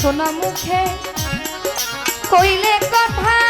সোনা মুখে কইলে কথা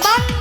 Bye.